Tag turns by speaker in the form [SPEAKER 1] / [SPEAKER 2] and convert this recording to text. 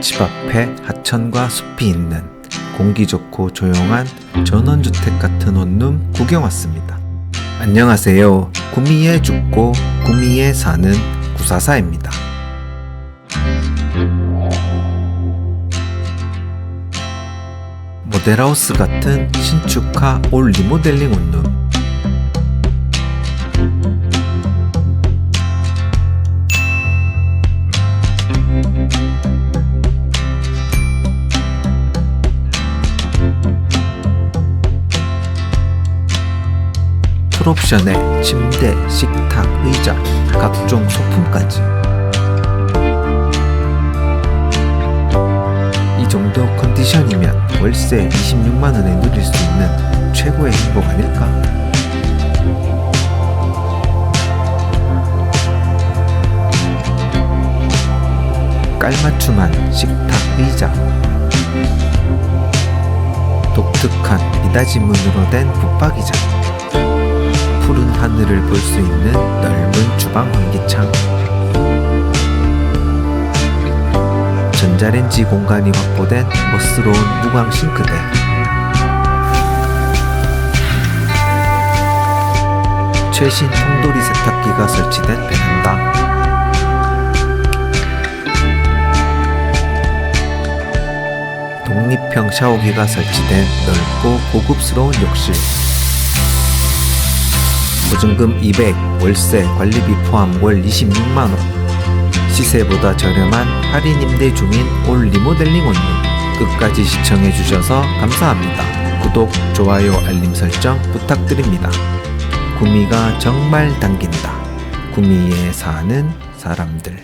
[SPEAKER 1] 집 앞에 하천과 숲이 있는 공기 좋고 조용한 전원주택 같은 원룸 구경 왔습니다. 안녕하세요. 구미에 죽고 구미에 사는 구사사입니다. 모델하우스 같은 신축화 올 리모델링 원룸 풀옵션에 침대, 식탁, 의자, 각종 소품까지. 이 정도 컨디션이면 월세 26만원에 누릴 수 있는 최고의 행복 아닐까? 깔맞춤한 식탁 의자. 독특한 미닫이 문으로 된 붙박이장 하늘을 볼 수 있는 넓은 주방 환기창. 전자레인지 공간이 확보된 멋스러운 무광 싱크대. 최신 통돌이 세탁기가 설치된 베란다. 독립형 샤워기가 설치된 넓고 고급스러운 욕실 보증금 200, 월세, 관리비 포함 월 26만원 시세보다 저렴한 할인 임대 중인 올 리모델링 원룸 끝까지 시청해주셔서 감사합니다. 구독, 좋아요, 알림 설정 부탁드립니다. 구미가 정말 당긴다. 구미에 사는 사람들